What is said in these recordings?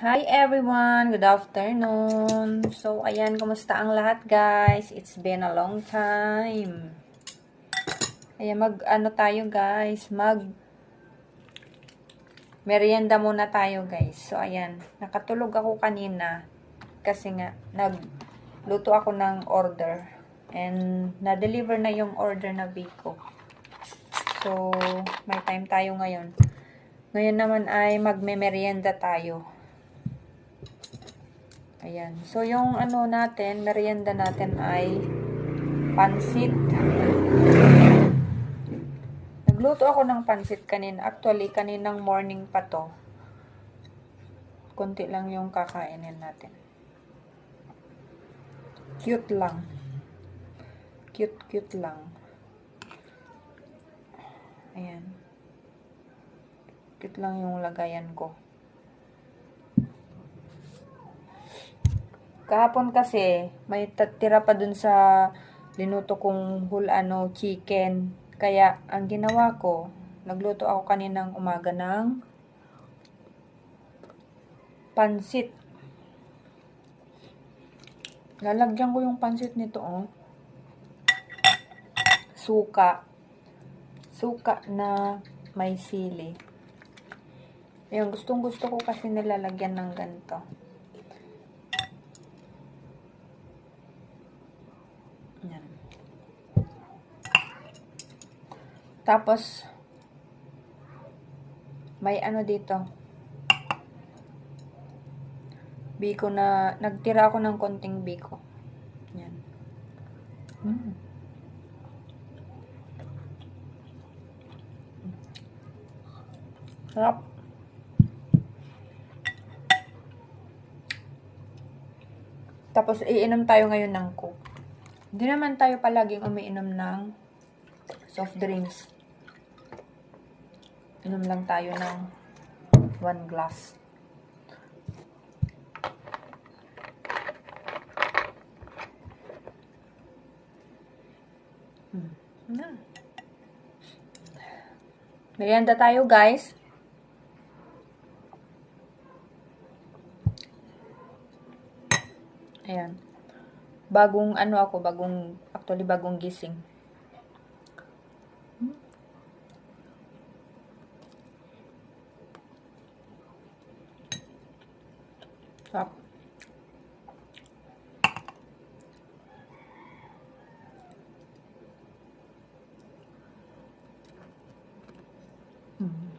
Hi everyone! Good afternoon! So, ayan, kumusta ang lahat guys? It's been a long time. Ayan, mag, ano tayo guys? Mag, merienda muna tayo guys. So, ayan, nakatulog ako kanina. Kasi nga, nagluto ako ng order. And, na-deliver na yung order na Biko. So, may time tayo ngayon. Ngayon naman ay magme-merienda tayo. Ayan. So, yung ano natin, merienda natin ay pansit. Nagluto ako ng pansit kanina. Actually, kaninang morning pa to. Kunti lang yung kakainin natin. Cute lang. Cute, cute lang. Ayan. Cute lang yung lagayan ko. Kahapon kasi, may tira pa dun sa linuto kong whole ano, chicken. Kaya, ang ginawa ko, nagluto ako kaninang umaga ng pansit. Lalagyan ko yung pansit nito, oh. Suka. Suka na may sili. Yung gustong gusto ko kasi nilalagyan ng ganito. Tapos, may ano dito. Biko na, nagtira ako ng konting biko. Yan. Mm. Sarap. Tapos, iinom tayo ngayon ng coke. Hindi naman tayo palaging umiinom ng soft drinks. Inom lang tayo ng one glass. Hmm. Na. Merienda tayo, guys. Ayan. Bagong ano ako, bagong, actually bagong gising. Sarap. Mm.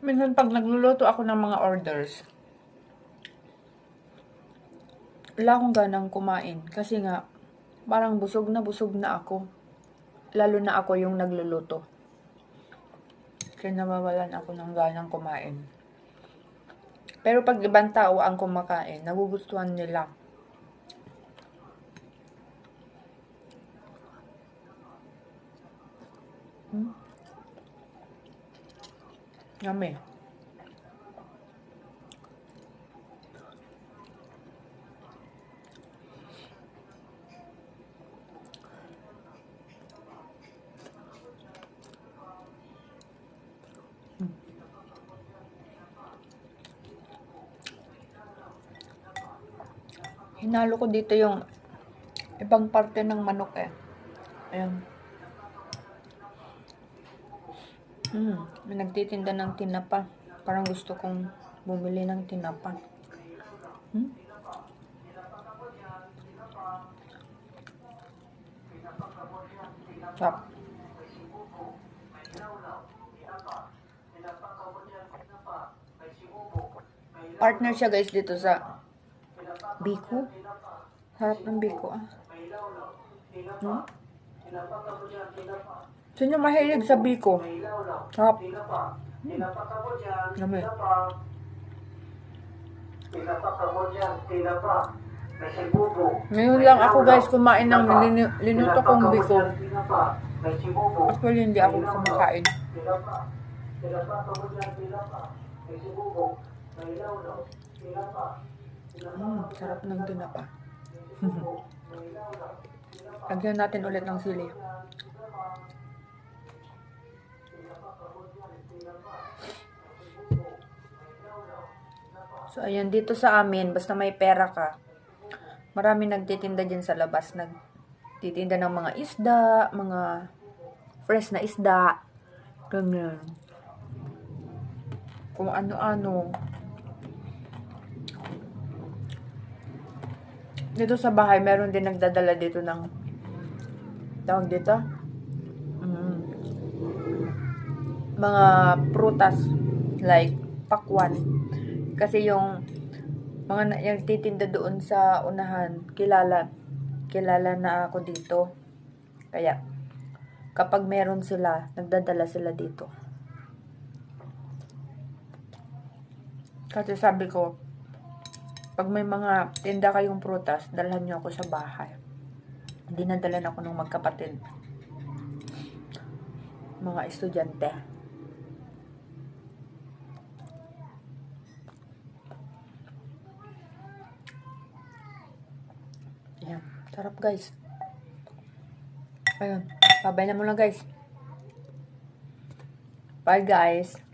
Minsan pag nagluluto ako ng mga orders, wala akong ganang kumain. Kasi nga, parang busog na busog na ako lalo na ako yung nagluluto. Kaya nawawalan ako ng ganang kumain. Pero pag ibang tao ang kumakain, nagugustuhan nila. Hmm? Yummy. Hinalo ko dito yung ibang parte ng manok eh. Ayan. Hmm, nagtitinda ng tinapa. Parang gusto kong bumili ng tinapa. Hmm? Sarap. Partner siya guys dito sa Biko. Harap ng biko ah. Hmm? Sino mahilig sa biko? Harap. Hmm. Dami. Ngayon lang ako guys kumain ng linuto kong biko. Actually hindi ako kumakain. Mm, sarap ng tinapa. Lagyan natin ulit ng sili. So, ayan, dito sa amin, basta may pera ka, marami nagtitinda dyan sa labas. Nagtitinda ng mga isda, mga fresh na isda, ganyan. Kung ano-ano. Dito sa bahay, meron din nagdadala dito ng tawag dito? Mm, mga prutas like pakwan. Kasi yung mga yung titinda doon sa unahan, kilala kilala na ako dito. Kaya kapag meron sila, nagdadala sila dito. Kasi sabi ko, pag may mga tinda kayong prutas, dalhan nyo ako sa bahay. Dinadalan ako ng magkapatid. Mga estudyante. Ayan. Sarap guys. Ayun. Babay na muna guys. Bye guys.